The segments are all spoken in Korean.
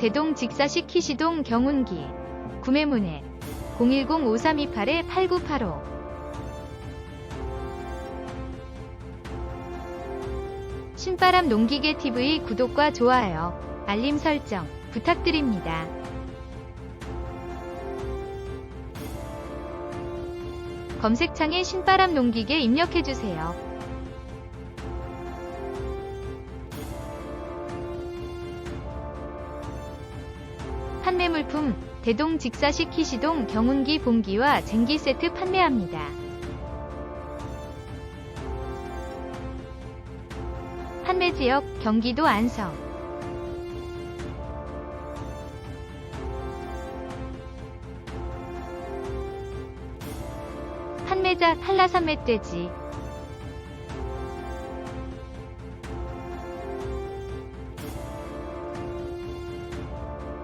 대동 직사식 키시동 경운기 구매문의 010-5328-8985 신바람 농기계 TV 구독과 좋아요, 알림 설정 부탁드립니다. 검색창에 신바람 농기계 입력해주세요. 판매 물품 대동 직사식 키시동 경운기 봉기와 쟁기 세트 판매합니다. 판매 지역 경기도 안성 판매자 한라산 멧돼지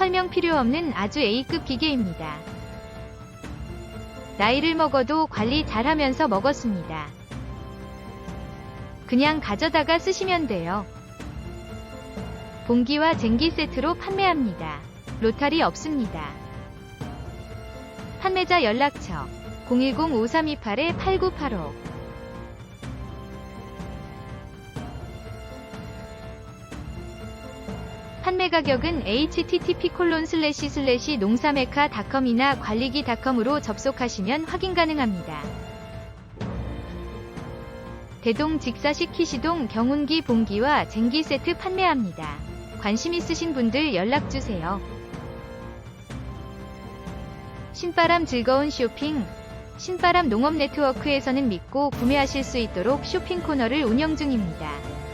설명 필요 없는 아주 A급 기계입니다. 나이를 먹어도 관리 잘하면서 먹었습니다. 그냥 가져다가 쓰시면 돼요. 봉기와 쟁기 세트로 판매합니다. 로탈이 없습니다. 판매자 연락처 010-5328-8985 판매 가격은 http 콜론 슬래시 슬래시 농사메카닷컴이나 관리기닷컴으로 접속하시면 확인 가능합니다. 대동 직사식 키시동 경운기 봉기와 쟁기 세트 판매합니다. 관심 있으신 분들 연락주세요. 신바람 즐거운 쇼핑 신바람 농업 네트워크에서는 믿고 구매하실 수 있도록 쇼핑 코너를 운영 중입니다.